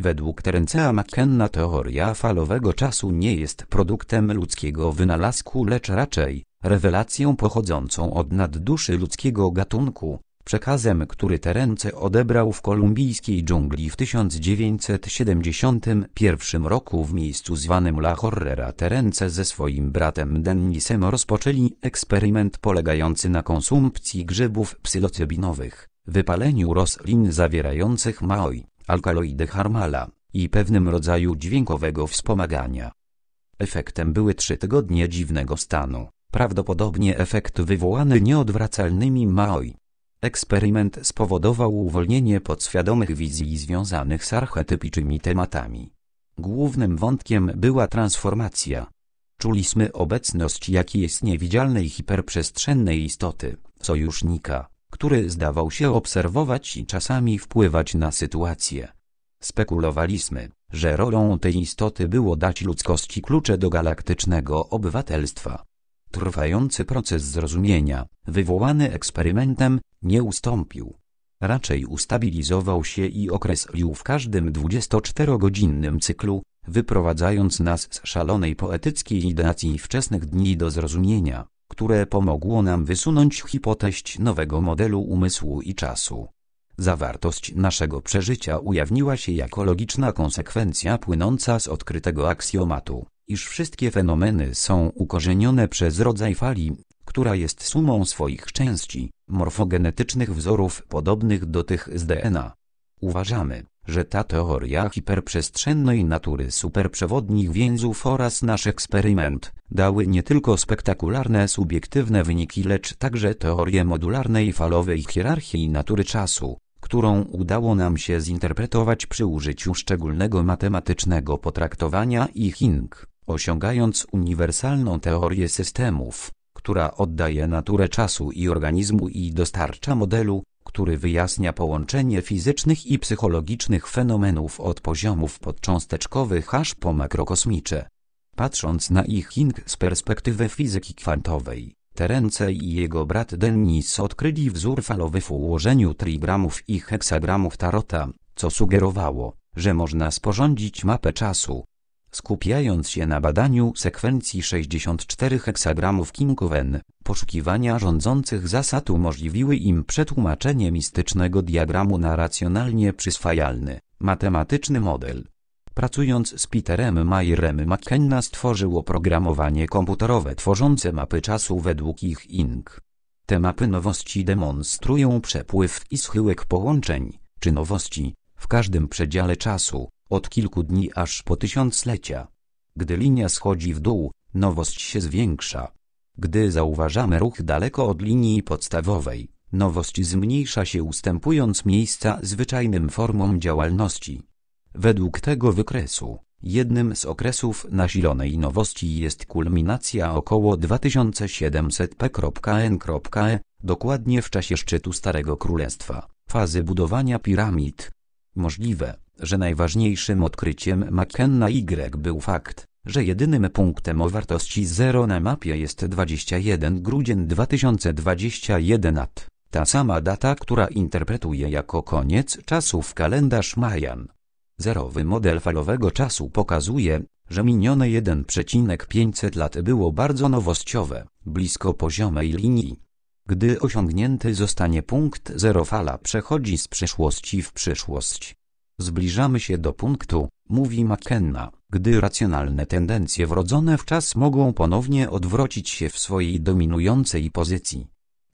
Według Terencea McKenna teoria falowego czasu nie jest produktem ludzkiego wynalazku, lecz raczej rewelacją pochodzącą od nadduszy ludzkiego gatunku, przekazem, który Terence odebrał w kolumbijskiej dżungli w 1971 roku w miejscu zwanym La Horrera. Terence ze swoim bratem Dennisem rozpoczęli eksperyment polegający na konsumpcji grzybów psylocybinowych, wypaleniu roślin zawierających maoi, alkaloidy harmala i pewnym rodzaju dźwiękowego wspomagania. Efektem były trzy tygodnie dziwnego stanu, prawdopodobnie efekt wywołany nieodwracalnymi maoi. Eksperyment spowodował uwolnienie podświadomych wizji związanych z archetypicznymi tematami. Głównym wątkiem była transformacja. Czuliśmy obecność jakiejś niewidzialnej hiperprzestrzennej istoty, sojusznika, który zdawał się obserwować i czasami wpływać na sytuację. Spekulowaliśmy, że rolą tej istoty było dać ludzkości klucze do galaktycznego obywatelstwa. Trwający proces zrozumienia, wywołany eksperymentem, nie ustąpił. Raczej ustabilizował się i określił w każdym 24-godzinnym cyklu, wyprowadzając nas z szalonej poetyckiej ideacji wczesnych dni do zrozumienia, które pomogło nam wysunąć hipoteść nowego modelu umysłu i czasu. Zawartość naszego przeżycia ujawniła się jako logiczna konsekwencja płynąca z odkrytego aksjomatu, iż wszystkie fenomeny są ukorzenione przez rodzaj fali, która jest sumą swoich części, morfogenetycznych wzorów podobnych do tych z DNA. Uważamy, że ta teoria hiperprzestrzennej natury superprzewodnich więzów oraz nasz eksperyment dały nie tylko spektakularne subiektywne wyniki, lecz także teorię modularnej falowej hierarchii natury czasu, którą udało nam się zinterpretować przy użyciu szczególnego matematycznego potraktowania i Hing, osiągając uniwersalną teorię systemów, która oddaje naturę czasu i organizmu i dostarcza modelu, który wyjaśnia połączenie fizycznych i psychologicznych fenomenów od poziomów podcząsteczkowych aż po makrokosmicze. Patrząc na ich Hing z perspektywy fizyki kwantowej, Terence i jego brat Dennis odkryli wzór falowy w ułożeniu trigramów i heksagramów tarota, co sugerowało, że można sporządzić mapę czasu. Skupiając się na badaniu sekwencji 64 heksagramów Kinkowen, poszukiwania rządzących zasad umożliwiły im przetłumaczenie mistycznego diagramu na racjonalnie przyswajalny, matematyczny model. Pracując z Peterem Mayerem McKenna stworzył oprogramowanie komputerowe tworzące mapy czasu według ich ing. Te mapy nowości demonstrują przepływ i schyłek połączeń, czy nowości, w każdym przedziale czasu, od kilku dni aż po tysiąclecia. Gdy linia schodzi w dół, nowość się zwiększa. Gdy zauważamy ruch daleko od linii podstawowej, nowość zmniejsza się ustępując miejsca zwyczajnym formom działalności. Według tego wykresu, jednym z okresów nasilonej nowości jest kulminacja około 2700 p.n.e, dokładnie w czasie szczytu Starego Królestwa, fazy budowania piramid. Możliwe, że najważniejszym odkryciem McKenna Y był fakt, że jedynym punktem o wartości 0 na mapie jest 21 grudzień 2021 at. Ta sama data, która interpretuje jako koniec czasów kalendarz Majan. Zerowy model falowego czasu pokazuje, że minione 1,500 lat było bardzo nowościowe, blisko poziomej linii. Gdy osiągnięty zostanie punkt zero fala przechodzi z przeszłości w przyszłość. Zbliżamy się do punktu, mówi McKenna, gdy racjonalne tendencje wrodzone w czas mogą ponownie odwrócić się w swojej dominującej pozycji.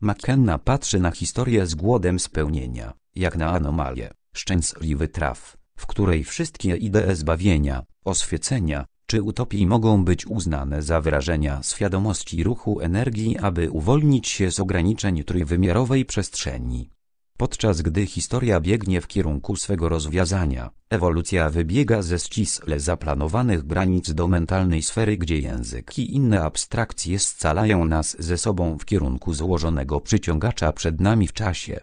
McKenna patrzy na historię z głodem spełnienia, jak na anomalię, szczęśliwy traf, w której wszystkie idee zbawienia, oswiecenia, czy utopii mogą być uznane za wyrażenia świadomości ruchu energii, aby uwolnić się z ograniczeń trójwymiarowej przestrzeni. Podczas gdy historia biegnie w kierunku swego rozwiązania, ewolucja wybiega ze ściśle zaplanowanych granic do mentalnej sfery, gdzie język i inne abstrakcje scalają nas ze sobą w kierunku złożonego przyciągacza przed nami w czasie.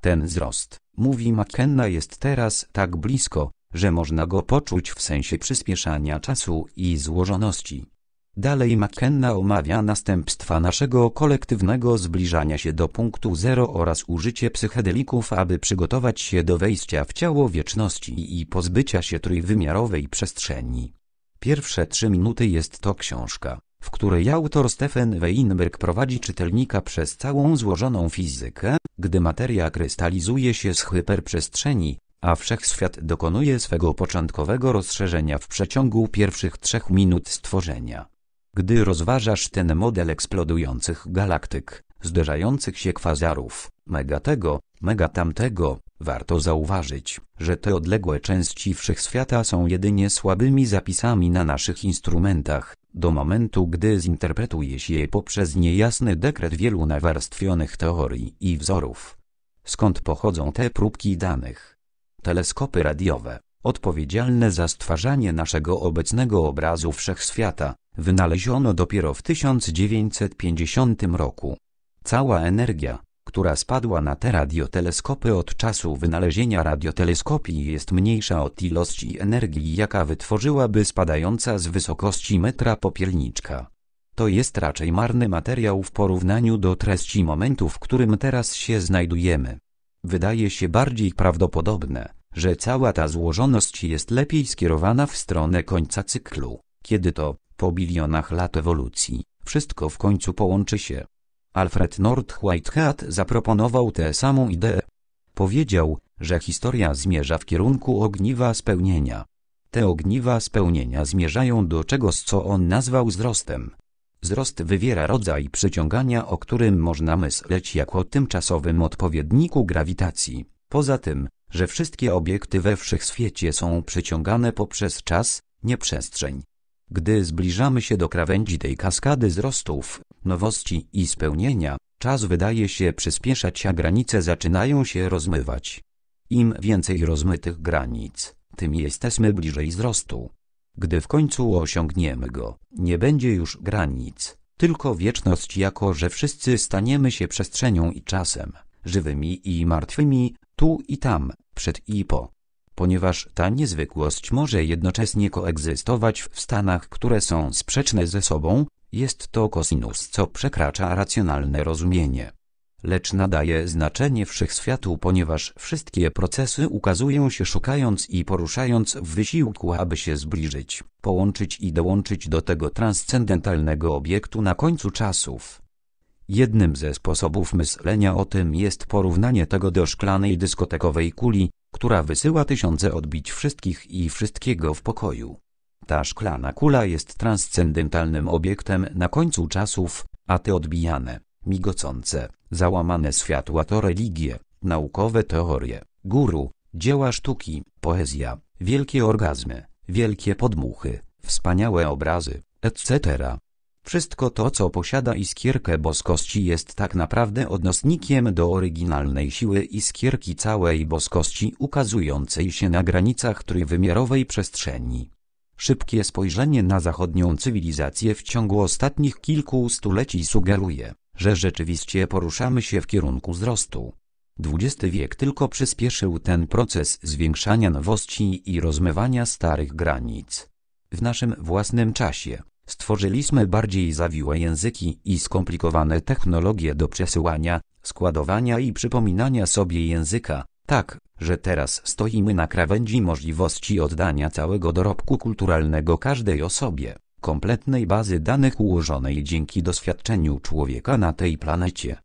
Ten wzrost, mówi McKenna, jest teraz tak blisko, że można go poczuć w sensie przyspieszania czasu i złożoności. Dalej McKenna omawia następstwa naszego kolektywnego zbliżania się do punktu zero oraz użycie psychedelików, aby przygotować się do wejścia w ciało wieczności i pozbycia się trójwymiarowej przestrzeni. Pierwsze trzy minuty jest to książka, w której autor Stephen Weinberg prowadzi czytelnika przez całą złożoną fizykę, gdy materia krystalizuje się z hyperprzestrzeni, a wszechświat dokonuje swego początkowego rozszerzenia w przeciągu pierwszych trzech minut stworzenia. Gdy rozważasz ten model eksplodujących galaktyk, zderzających się kwazarów, mega tego, mega tamtego, warto zauważyć, że te odległe części wszechświata są jedynie słabymi zapisami na naszych instrumentach, do momentu gdy zinterpretuje się je poprzez niejasny dekret wielu nawarstwionych teorii i wzorów. Skąd pochodzą te próbki danych? Teleskopy radiowe, odpowiedzialne za stwarzanie naszego obecnego obrazu wszechświata, wynaleziono dopiero w 1950 roku. Cała energia, która spadła na te radioteleskopy od czasu wynalezienia radioteleskopii jest mniejsza od ilości energii jaka wytworzyłaby spadająca z wysokości metra popielniczka. To jest raczej marny materiał w porównaniu do treści momentu w którym teraz się znajdujemy. Wydaje się bardziej prawdopodobne, że cała ta złożoność jest lepiej skierowana w stronę końca cyklu, kiedy to, po bilionach lat ewolucji, wszystko w końcu połączy się. Alfred North Whitehead zaproponował tę samą ideę. Powiedział, że historia zmierza w kierunku ogniwa spełnienia. Te ogniwa spełnienia zmierzają do czegoś, co on nazwał wzrostem. Wzrost wywiera rodzaj przyciągania, o którym można myśleć jako o tymczasowym odpowiedniku grawitacji. Poza tym, że wszystkie obiekty we wszechświecie są przyciągane poprzez czas, nie przestrzeń. Gdy zbliżamy się do krawędzi tej kaskady wzrostów, nowości i spełnienia, czas wydaje się przyspieszać, a granice zaczynają się rozmywać. Im więcej rozmytych granic, tym jesteśmy bliżej wzrostu. Gdy w końcu osiągniemy go, nie będzie już granic, tylko wieczność jako, że wszyscy staniemy się przestrzenią i czasem, żywymi i martwymi, tu i tam, przed i po ponieważ ta niezwykłość może jednocześnie koegzystować w stanach, które są sprzeczne ze sobą, jest to kosinus, co przekracza racjonalne rozumienie. Lecz nadaje znaczenie wszechświatu, ponieważ wszystkie procesy ukazują się szukając i poruszając w wysiłku, aby się zbliżyć, połączyć i dołączyć do tego transcendentalnego obiektu na końcu czasów. Jednym ze sposobów myślenia o tym jest porównanie tego do szklanej dyskotekowej kuli, która wysyła tysiące odbić wszystkich i wszystkiego w pokoju. Ta szklana kula jest transcendentalnym obiektem na końcu czasów, a te odbijane, migocące, załamane światła to religie, naukowe teorie, guru, dzieła sztuki, poezja, wielkie orgazmy, wielkie podmuchy, wspaniałe obrazy, etc. Wszystko to, co posiada iskierkę boskości jest tak naprawdę odnosnikiem do oryginalnej siły iskierki całej boskości ukazującej się na granicach trójwymiarowej przestrzeni. Szybkie spojrzenie na zachodnią cywilizację w ciągu ostatnich kilku stuleci sugeruje, że rzeczywiście poruszamy się w kierunku wzrostu. XX wiek tylko przyspieszył ten proces zwiększania nowości i rozmywania starych granic. W naszym własnym czasie Stworzyliśmy bardziej zawiłe języki i skomplikowane technologie do przesyłania, składowania i przypominania sobie języka, tak, że teraz stoimy na krawędzi możliwości oddania całego dorobku kulturalnego każdej osobie, kompletnej bazy danych ułożonej dzięki doświadczeniu człowieka na tej planecie.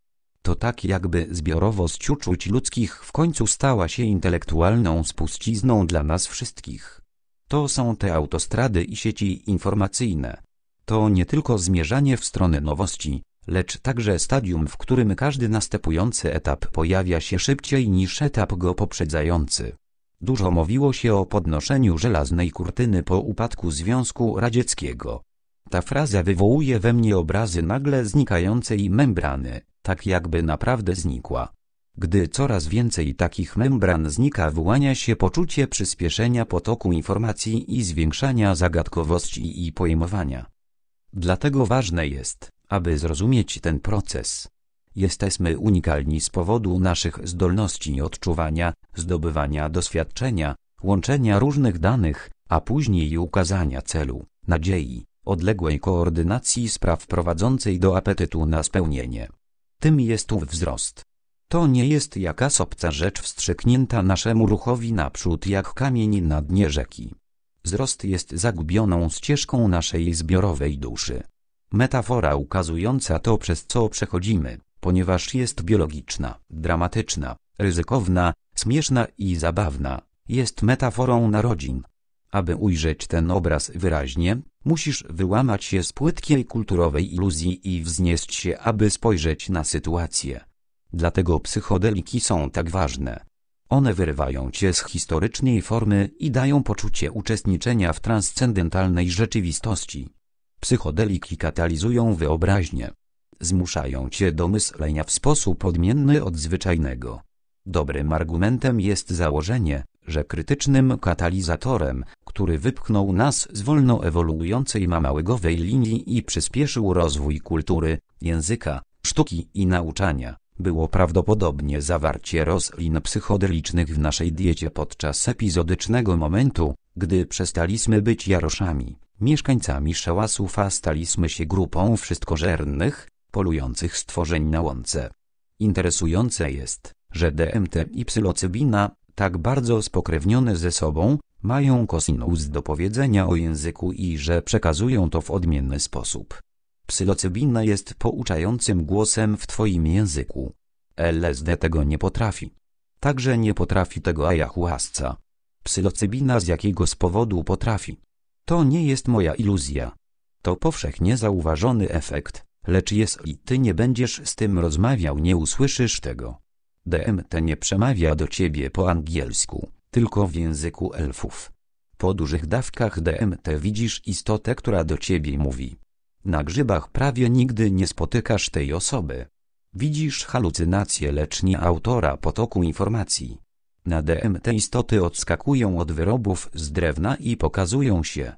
To tak jakby zbiorowość uczuć ludzkich w końcu stała się intelektualną spuścizną dla nas wszystkich. To są te autostrady i sieci informacyjne, to nie tylko zmierzanie w stronę nowości, lecz także stadium, w którym każdy następujący etap pojawia się szybciej niż etap go poprzedzający. Dużo mówiło się o podnoszeniu żelaznej kurtyny po upadku Związku Radzieckiego. Ta fraza wywołuje we mnie obrazy nagle znikającej membrany, tak jakby naprawdę znikła. Gdy coraz więcej takich membran znika wyłania się poczucie przyspieszenia potoku informacji i zwiększania zagadkowości i pojmowania. Dlatego ważne jest, aby zrozumieć ten proces. Jesteśmy unikalni z powodu naszych zdolności odczuwania, zdobywania doświadczenia, łączenia różnych danych, a później ukazania celu, nadziei, odległej koordynacji spraw prowadzącej do apetytu na spełnienie. Tym jest ów wzrost. To nie jest jakaś obca rzecz wstrzyknięta naszemu ruchowi naprzód jak kamień na dnie rzeki. Wzrost jest zagubioną ścieżką naszej zbiorowej duszy. Metafora ukazująca to, przez co przechodzimy, ponieważ jest biologiczna, dramatyczna, ryzykowna, śmieszna i zabawna, jest metaforą narodzin. Aby ujrzeć ten obraz wyraźnie, musisz wyłamać się z płytkiej kulturowej iluzji i wznieść się, aby spojrzeć na sytuację. Dlatego psychodeliki są tak ważne. One wyrywają cię z historycznej formy i dają poczucie uczestniczenia w transcendentalnej rzeczywistości. Psychodeliki katalizują wyobraźnię. Zmuszają cię do myślenia w sposób odmienny od zwyczajnego. Dobrym argumentem jest założenie, że krytycznym katalizatorem, który wypchnął nas z wolno ewoluującej małygowej linii i przyspieszył rozwój kultury, języka, sztuki i nauczania, było prawdopodobnie zawarcie roslin psychodelicznych w naszej diecie podczas epizodycznego momentu, gdy przestaliśmy być jaroszami, mieszkańcami szałasów a staliśmy się grupą wszystkożernych, polujących stworzeń na łące. Interesujące jest, że DMT i psylocybina, tak bardzo spokrewnione ze sobą, mają kosinus do powiedzenia o języku i że przekazują to w odmienny sposób. Psylocybina jest pouczającym głosem w twoim języku. LSD tego nie potrafi. Także nie potrafi tego ayahuasca. Psylocybina z jakiegoś powodu potrafi. To nie jest moja iluzja. To powszechnie zauważony efekt, lecz jeśli ty nie będziesz z tym rozmawiał nie usłyszysz tego. DMT nie przemawia do ciebie po angielsku, tylko w języku elfów. Po dużych dawkach DMT widzisz istotę, która do ciebie mówi. Na grzybach prawie nigdy nie spotykasz tej osoby. Widzisz halucynacje, lecz autora potoku informacji. Na DMT istoty odskakują od wyrobów z drewna i pokazują się.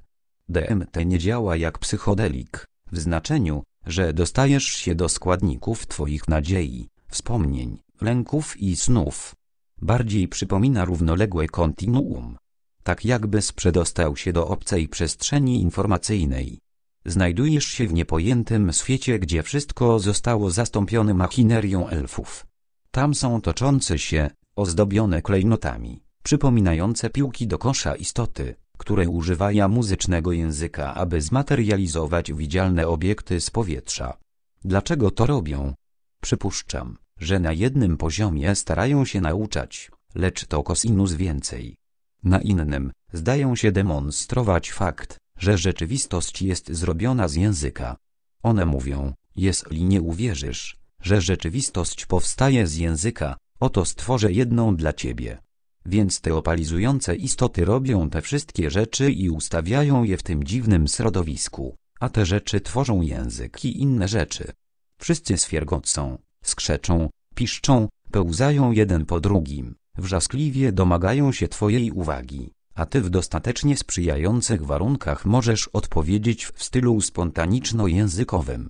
DMT nie działa jak psychodelik, w znaczeniu, że dostajesz się do składników twoich nadziei, wspomnień, lęków i snów. Bardziej przypomina równoległe kontinuum. Tak jakbyś przedostał się do obcej przestrzeni informacyjnej. Znajdujesz się w niepojętym świecie, gdzie wszystko zostało zastąpione machinerią elfów. Tam są toczące się, ozdobione klejnotami, przypominające piłki do kosza istoty, które używają muzycznego języka, aby zmaterializować widzialne obiekty z powietrza. Dlaczego to robią? Przypuszczam, że na jednym poziomie starają się nauczać, lecz to kosinus więcej. Na innym, zdają się demonstrować fakt, że rzeczywistość jest zrobiona z języka. One mówią, jeśli nie uwierzysz, że rzeczywistość powstaje z języka, oto stworzę jedną dla ciebie. Więc te opalizujące istoty robią te wszystkie rzeczy i ustawiają je w tym dziwnym środowisku, a te rzeczy tworzą język i inne rzeczy. Wszyscy swiergocą, skrzeczą, piszczą, pełzają jeden po drugim, wrzaskliwie domagają się twojej uwagi, a ty w dostatecznie sprzyjających warunkach możesz odpowiedzieć w stylu spontaniczno-językowym.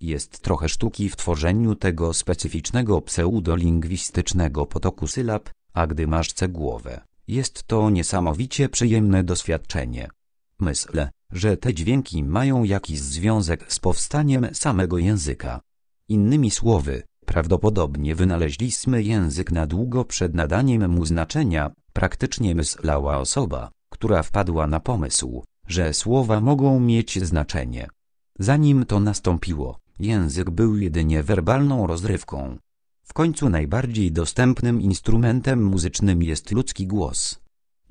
Jest trochę sztuki w tworzeniu tego specyficznego pseudolingwistycznego potoku sylab, a gdy masz cegłowę, jest to niesamowicie przyjemne doświadczenie. Myślę, że te dźwięki mają jakiś związek z powstaniem samego języka. Innymi słowy, prawdopodobnie wynaleźliśmy język na długo przed nadaniem mu znaczenia, praktycznie myślała osoba, która wpadła na pomysł, że słowa mogą mieć znaczenie. Zanim to nastąpiło, język był jedynie werbalną rozrywką, w końcu najbardziej dostępnym instrumentem muzycznym jest ludzki głos.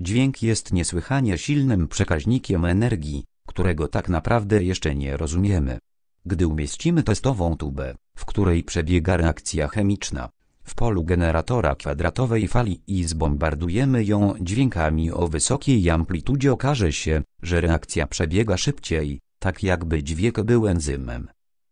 Dźwięk jest niesłychanie silnym przekaźnikiem energii, którego tak naprawdę jeszcze nie rozumiemy. Gdy umieścimy testową tubę, w której przebiega reakcja chemiczna, w polu generatora kwadratowej fali i zbombardujemy ją dźwiękami o wysokiej amplitudzie okaże się, że reakcja przebiega szybciej, tak jakby dźwięk był enzymem.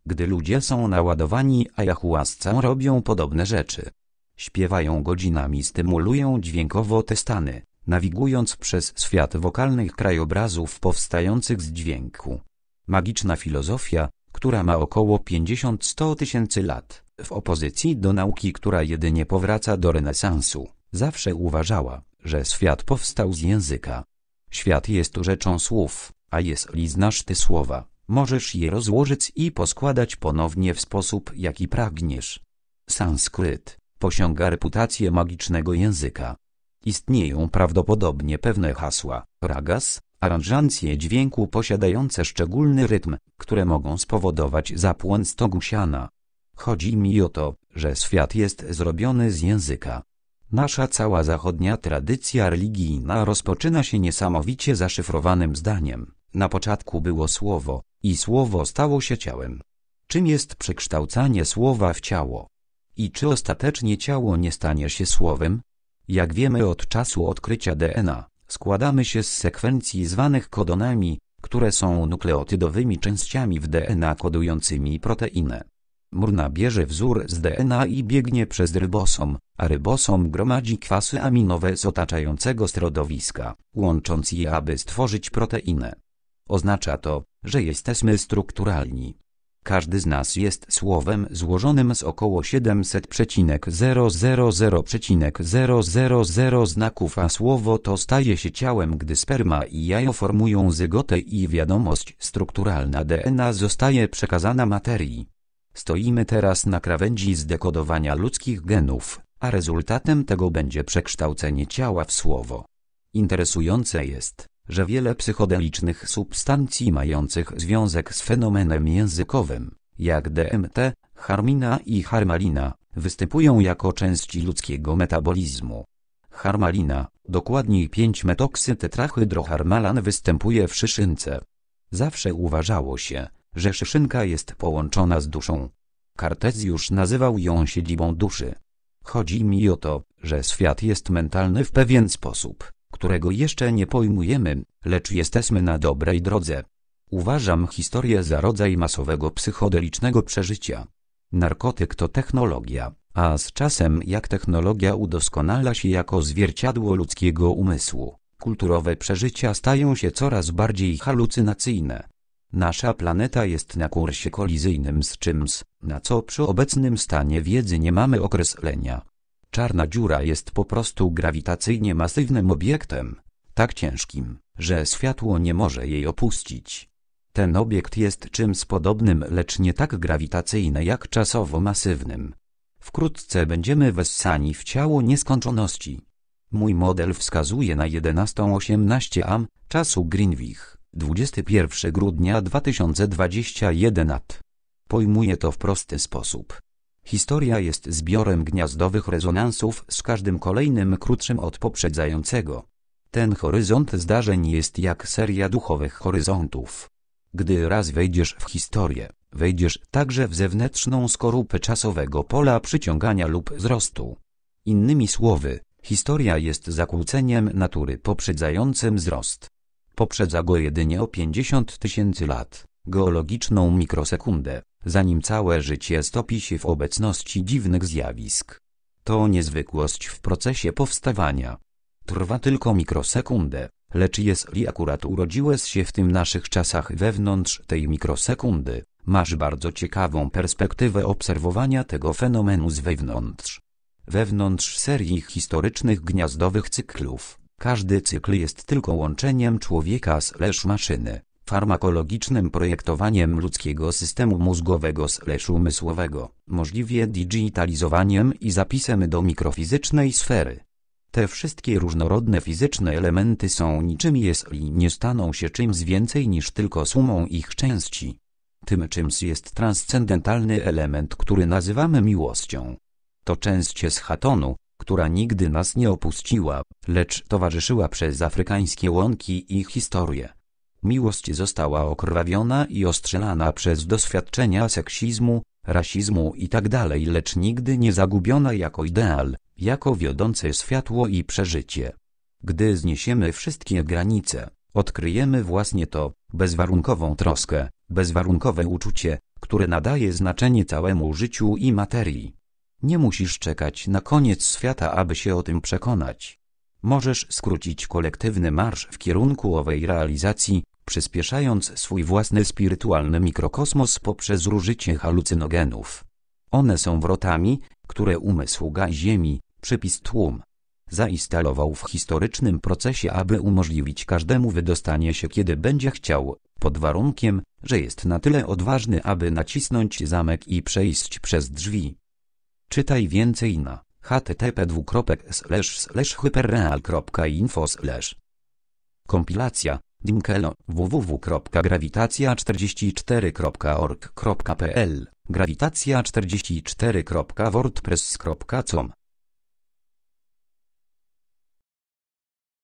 Gdy ludzie są naładowani ayahuascą robią podobne rzeczy. Śpiewają godzinami, stymulują dźwiękowo te stany, nawigując przez świat wokalnych krajobrazów powstających z dźwięku. Magiczna filozofia, która ma około 50-100 tysięcy lat, w opozycji do nauki, która jedynie powraca do renesansu, zawsze uważała, że świat powstał z języka. Świat jest rzeczą słów, a jeśli znasz te słowa, Możesz je rozłożyć i poskładać ponownie w sposób, jaki pragniesz. Sanskryt posiąga reputację magicznego języka. Istnieją prawdopodobnie pewne hasła, ragas, aranżancje dźwięku posiadające szczególny rytm, które mogą spowodować zapłon stogu siana. Chodzi mi o to, że świat jest zrobiony z języka. Nasza cała zachodnia tradycja religijna rozpoczyna się niesamowicie zaszyfrowanym zdaniem. Na początku było słowo, i słowo stało się ciałem. Czym jest przekształcanie słowa w ciało? I czy ostatecznie ciało nie stanie się słowem? Jak wiemy od czasu odkrycia DNA, składamy się z sekwencji zwanych kodonami, które są nukleotydowymi częściami w DNA kodującymi proteinę. Murna bierze wzór z DNA i biegnie przez rybosom, a rybosom gromadzi kwasy aminowe z otaczającego środowiska, łącząc je aby stworzyć proteinę. Oznacza to, że jesteśmy strukturalni. Każdy z nas jest słowem złożonym z około 700,000,000 znaków, a słowo to staje się ciałem, gdy sperma i jajo formują zygotę i wiadomość strukturalna DNA zostaje przekazana materii. Stoimy teraz na krawędzi zdekodowania ludzkich genów, a rezultatem tego będzie przekształcenie ciała w słowo. Interesujące jest, że wiele psychodelicznych substancji mających związek z fenomenem językowym, jak DMT, harmina i harmalina, występują jako części ludzkiego metabolizmu. Harmalina, dokładniej 5-metoksytetrahydroharmalan występuje w szyszynce. Zawsze uważało się, że szyszynka jest połączona z duszą. Kartezjusz nazywał ją siedzibą duszy. Chodzi mi o to, że świat jest mentalny w pewien sposób, którego jeszcze nie pojmujemy, lecz jesteśmy na dobrej drodze. Uważam historię za rodzaj masowego psychodelicznego przeżycia. Narkotyk to technologia, a z czasem jak technologia udoskonala się jako zwierciadło ludzkiego umysłu, kulturowe przeżycia stają się coraz bardziej halucynacyjne. Nasza planeta jest na kursie kolizyjnym z czymś, na co przy obecnym stanie wiedzy nie mamy określenia. Czarna dziura jest po prostu grawitacyjnie masywnym obiektem, tak ciężkim, że światło nie może jej opuścić. Ten obiekt jest czymś podobnym, lecz nie tak grawitacyjny jak czasowo masywnym. Wkrótce będziemy wessani w ciało nieskończoności. Mój model wskazuje na 11.18 am czasu Greenwich, 21 grudnia 2021 at. Pojmuję to w prosty sposób. Historia jest zbiorem gniazdowych rezonansów z każdym kolejnym krótszym od poprzedzającego. Ten horyzont zdarzeń jest jak seria duchowych horyzontów. Gdy raz wejdziesz w historię, wejdziesz także w zewnętrzną skorupę czasowego pola przyciągania lub wzrostu. Innymi słowy, historia jest zakłóceniem natury poprzedzającym wzrost. Poprzedza go jedynie o 50 tysięcy lat, geologiczną mikrosekundę, zanim całe życie stopi się w obecności dziwnych zjawisk. To niezwykłość w procesie powstawania. Trwa tylko mikrosekundę, lecz jeśli akurat urodziłeś się w tym naszych czasach wewnątrz tej mikrosekundy, masz bardzo ciekawą perspektywę obserwowania tego fenomenu z wewnątrz. Wewnątrz serii historycznych gniazdowych cyklów, każdy cykl jest tylko łączeniem człowieka slash maszyny farmakologicznym projektowaniem ludzkiego systemu mózgowego slash umysłowego, możliwie digitalizowaniem i zapisem do mikrofizycznej sfery. Te wszystkie różnorodne fizyczne elementy są niczym jeśli nie staną się czymś więcej niż tylko sumą ich części. Tym czymś jest transcendentalny element, który nazywamy miłością. To część z Hatonu, która nigdy nas nie opuściła, lecz towarzyszyła przez afrykańskie łąki i historię. Miłość została okrwawiona i ostrzelana przez doświadczenia seksizmu, rasizmu itd., tak lecz nigdy nie zagubiona jako ideal, jako wiodące światło i przeżycie. Gdy zniesiemy wszystkie granice, odkryjemy właśnie to, bezwarunkową troskę, bezwarunkowe uczucie, które nadaje znaczenie całemu życiu i materii. Nie musisz czekać na koniec świata, aby się o tym przekonać. Możesz skrócić kolektywny marsz w kierunku owej realizacji, przyspieszając swój własny spirytualny mikrokosmos poprzez użycie halucynogenów. One są wrotami, które umysł Gaj Ziemi, przypis tłum, zainstalował w historycznym procesie, aby umożliwić każdemu wydostanie się kiedy będzie chciał, pod warunkiem, że jest na tyle odważny, aby nacisnąć zamek i przejść przez drzwi. Czytaj więcej na http://hyperreal.info Kompilacja Dinkelo www.grawitacja44.org.pl Grawitacja44.wordpress.com